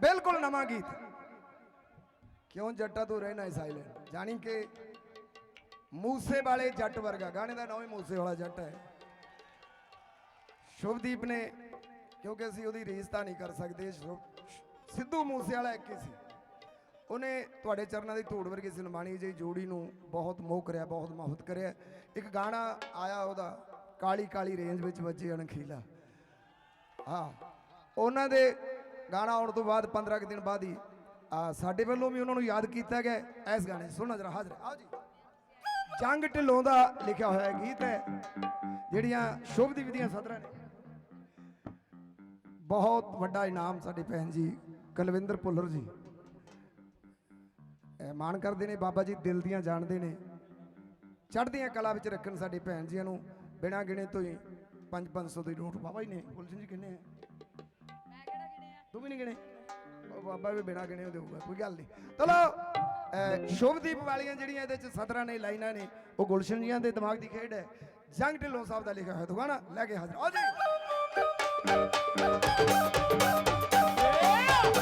ਬਿਲਕੁਲ ਨਵਾਂ ਗੀਤ। ਕਿਉਂ ਜੱਟਾ ਤੂੰ ਰਹਿਣਾ ਸਾਇਲੈਂਟ ਜਾਣੀ ਕਿ ਮੂਸੇ ਵਾਲੇ ਜੱਟ ਵਰਗਾ, ਗਾਣੇ ਦਾ ਨਾਮ ਹੀ ਮੂਸੇ ਵਾਲਾ ਜੱਟ ਹੈ। ਸ਼ੁਭਦੀਪ ਨੇ, ਕਿਉਂਕਿ ਅਸੀਂ ਉਹਦੀ ਰੀਸ ਤਾਂ ਨਹੀਂ ਕਰ ਸਕਦੇ, ਸ਼ੁਭ- ਸਿੱਧੂ ਮੂਸੇ ਵਾਲਾ ਇੱਕ ਹੀ ਸੀ। ਉਹਨੇ ਤੁਹਾਡੇ ਚਰਨਾਂ ਦੀ ਧੂੜ ਵਰਗੀ ਸਨਮਾਨੀ ਜਿਹੀ ਜੋੜੀ ਨੂੰ ਬਹੁਤ ਮੋਹ ਕਰਿਆ, ਬਹੁਤ ਮੁਹੱਬਤ ਕਰਿਆ। ਇੱਕ ਗਾਣਾ ਆਇਆ ਉਹਦਾ ਕਾਲੀ ਕਾਲੀ ਰੇਂਜ ਵਿੱਚ ਵੱਜੇ ਅਣਖੀਲਾ। ਹਾਂ, ਉਹਨਾਂ ਦੇ ਗਾਣਾ ਆਉਣ ਤੋਂ ਬਾਅਦ 15 ਕੁ ਦਿਨ ਬਾਅਦ ਹੀ ਆ, ਸਾਡੇ ਵੱਲੋਂ ਵੀ ਉਹਨਾਂ ਨੂੰ ਯਾਦ ਕੀਤਾ ਗਿਆ ਇਸ ਗਾਣੇ 'ਚ। ਸੁਣੋ ਜਰਾ ਹਾਜ਼ਰ ਆਓ ਜੀ। ਜੰਗ ਢਿੱਲੋਂ ਦਾ ਲਿਖਿਆ ਹੋਇਆ ਗੀਤ ਹੈ ਜਿਹੜੀਆਂ ਸ਼ੁਭ ਦੀ ਵਿਧੀਆਂ ਸਦਰਾਂ ਨੇ। ਬਹੁਤ ਵੱਡਾ ਇਨਾਮ ਸਾਡੇ ਭੈਣ ਜੀ ਕੁਲਵਿੰਦਰ ਭੁੱਲਰ ਜੀ। ਇਹ ਮਾਣ ਕਰਦੇ ਨੇ ਬਾਬਾ ਜੀ ਦਿਲ ਦੀਆਂ ਜਾਣਦੇ ਨੇ। ਚੜ੍ਹਦੀਆਂ ਕਲਾ ਵਿੱਚ ਰੱਖਣ ਸਾਡੇ ਭੈਣ ਜੀਆਂ ਨੂੰ ਬਿਨਾਂ ਗਿਣੇ ਤੋਂ ਹੀ 5-500 ਦੇ ਨੋਟ ਬਾਬਾ ਜੀ ਨੇ। ਗੁਲਸ਼ਨ ਜੀ ਕਿੰਨੇ ਆ ਵੀ ਨਹੀਂ ਗਿਣੇ। ਬਾਬਾ ਵੀ ਬਿਨਾਂ ਗਿਣੇ ਦੇਊਗਾ, ਕੋਈ ਗੱਲ ਨਹੀਂ। ਚਲੋ ਸ਼ੁਭਦੀਪ ਵਾਲੀਆਂ ਜਿਹੜੀਆਂ ਇਹਦੇ ਚ ਸਤਰਾਂ ਨੇ, ਲਾਈਨਾਂ ਨੇ, ਉਹ ਗੁਲਸ਼ਨ ਜੀਆਂ ਦੇ ਦਿਮਾਗ ਦੀ ਖੇਡ ਹੈ। ਜੰਗ ਢਿੱਲੋਂ ਸਾਹਿਬ ਦਾ ਲਿਖਿਆ ਹੋਇਆ ਦੁਕਾਨਾ ਲੈ ਕੇ ਹਾਜ਼ਰ। ਆਓ ਜੀ।